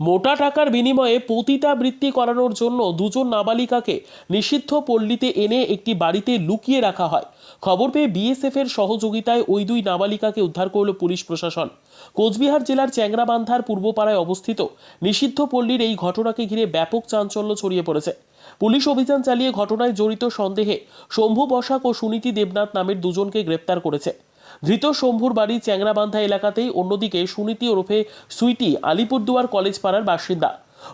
মোটা টাকার বিনিময়ে পতিতাবৃত্তি করানোর জন্য দুজন নাবালিকাকে নিষিদ্ধ পল্লীতে এনে একটি বাড়িতে লুকিয়ে রাখা হয়। খবর পেয়ে বিএসএফ এর সহযোগিতায় ওই দুই নাবালিকাকে উদ্ধার করল পুলিশ প্রশাসন। কোচবিহার জেলার চ্যাংরাবান্ধার পূর্বপাড়ায় অবস্থিত নিষিদ্ধ পল্লীর এই ঘটনাকে ঘিরে ব্যাপক চাঞ্চল্য ছড়িয়ে পড়েছে। পুলিশ অভিযান চালিয়ে ঘটনায় জড়িত সন্দেহে শম্ভু বসাক ও সুনীতি দেবনাথ নামের দুজনকে গ্রেপ্তার করেছে। ধৃত শম্ভুর বাড়ি চ্যাংরাবান্ধা এলাকাতেই অন্যদিকে সুনীতি ওরফে সুইটি আলিপুরদুয়ার কলেজ পাড়ার বাসিন্দা।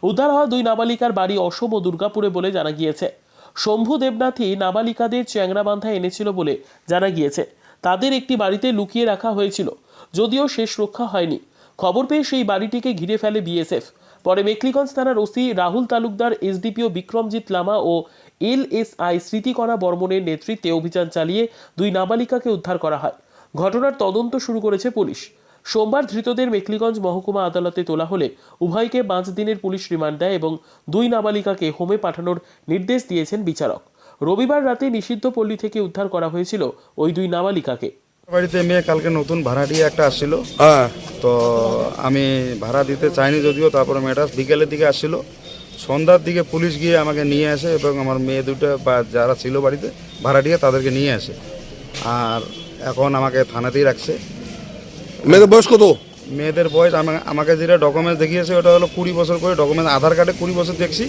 উদ্ধার হওয়া দুই নাবালিকার বাড়ি অসম ও দুর্গাপুরে বলে জানা গিয়েছে। শম্ভু দেবনাথই নাবালিকাদের চ্যাংরাবান্ধা এনেছিল বলে জানা গিয়েছে। তাদের একটি বাড়িতে লুকিয়ে রাখা হয়েছিল, যদিও শেষ রক্ষা হয়নি। খবর পেয়ে সেই বাড়িটিকে ঘিরে ফেলে বিএসএফ। পরে মেকলিগঞ্জ থানার ওসি রাহুল তালুকদার এসডিপিও বিক্রমজিৎ লামা ও এলএসআই স্মৃতিকণা বর্মনের নেতৃত্বে অভিযান চালিয়ে দুই নাবালিকাকে উদ্ধার করা হয়। ঘটনার তদন্ত শুরু করেছে পুলিশ। সোমবার ধৃতদের মেকলিগঞ্জ মহকুমা আদালতে তোলা হলে উভয়কে পাঁচ দিনের পুলিশ রিমান্ড দেয় এবং দুই নাবালিকাকে হোমে পাঠানোর নির্দেশ দিয়েছেন বিচারক। রবিবার রাতে নিষিদ্ধ পল্লী থেকে উদ্ধার করা হয়েছিল ওই দুই নাবালিকাকে। বাড়িতে মেয়ে কালকে নতুন ভাড়াটিয়া একটা আসছিল। হ্যাঁ। তো আমি ভাড়া দিতে চাইনি যদিও তারপরে মেয়েটা বিকেলের দিকে আসছিল। সন্ধ্যার দিকে পুলিশ গিয়ে আমাকে নিয়ে আসে এবং আমার মেয়ে দুটো বা যারা ছিল বাড়িতে ভাড়াটিয়া তাদেরকে নিয়ে আসে। আর এখন আমাকে থানাতেই রাখছে। মেয়েদের বয়স কত? মেয়েদের বয়স আমা- আমাকে যেটা ডকুমেন্টস দেখিয়েছে ওটা হলো কুড়ি বছর করে ডকুমেন্টস আধার কার্ডে কুড়ি বছর দেখছি।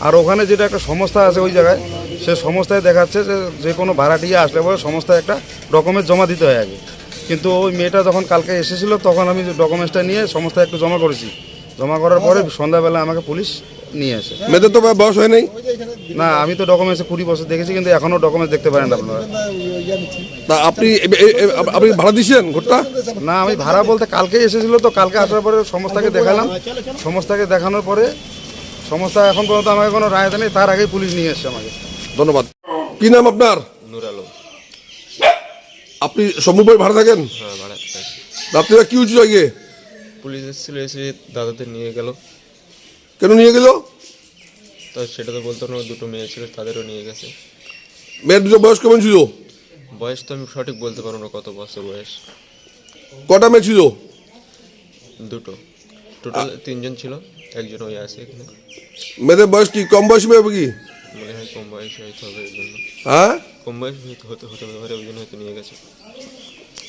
আর ওখানে যেটা একটা সংস্থা আছে ওই জায়গায় সে সংস্থায় দেখাচ্ছে যে যে কোনো ভাড়াটিয়া আসলে পরে সংস্থায় একটা ডকুমেন্টস জমা দিতে হয় আগে। কিন্তু ওই মেয়েটা যখন কালকে এসেছিল তখন আমি ডকুমেন্টসটা নিয়ে সংস্থায় একটু জমা করেছি। জমা করার পরে সন্ধ্যাবেলা আমাকে পুলিশ নিয়ে আসে। মেয়েদের তো বয়স হয় নাই? না আমি তো ডকুমেন্টসে কুড়ি বছর দেখেছি কিন্তু এখনও ডকুমেন্টস দেখতে পারেন আপনারা। তা আপনি আপনি ভাড়া দিয়েছেন ঘরটা? না আমি ভাড়া বলতে কালকে এসেছিল তো কালকে আসার পরে সংস্থাকে দেখালাম। সংস্থাকে দেখানোর পরে সংস্থা এখন পর্যন্ত আমাকে কোনো রায় দেয়নি তার আগেই পুলিশ নিয়ে এসছে আমাকে। ধন্যবাদ। কি নাম আপনার? নূর আলম। আপনি সম্ভব ভাড়া থাকেন? হ্যাঁ। রাত্রিরা কি হয়েছিল আগে? পুলিশ এসেছিল এসে দাদাদের নিয়ে গেল। কেন নিয়ে গেল? তো সেটা তো বলতো না দুটো মেয়ে ছিল তাদেরও নিয়ে গেছে। মেয়ের দুটো বয়স কেমন ছিল? বয়স তো আমি সঠিক বলতে পারব না কত বছর বয়স। কটা মেয়ে ছিল? দুটো। টোটাল তিনজন ছিল একজন ওই আছে এখানে। মেয়েদের বয়স কি কম বয়সী মেয়ে হবে কি? মনে হয় কম বয়স হয়তো হবে ওই জন্য। হ্যাঁ? কম বয়স হতে হতে হতে পারে ওই জন্য হয়তো নিয়ে গেছে।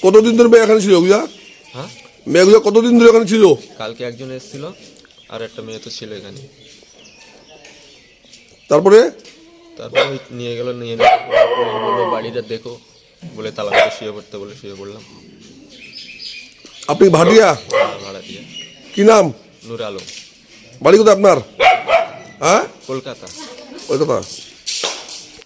কতদিন ধরে মেয়ে এখানে ছিল ওগুলা হ্যাঁ? মেয়েগুলো কতদিন ধরে এখানে ছিল? কালকে একজন এসেছিল আর একটা মেয়ে তো ছিল এখানে। তারপরে? তারপরে ওই নিয়ে গেল নিয়ে বলল বাড়িটা দেখো। বলে তালা মেরে শুয়ে পড়তে বলে শুয়ে পড়লাম। আপনি ভাটিয়া? ভাড়া দিয়ে কি নাম? নূর আলম বাড়ি কোথায় আপনার? হ্যাঁ? কলকাতা। ওই কথা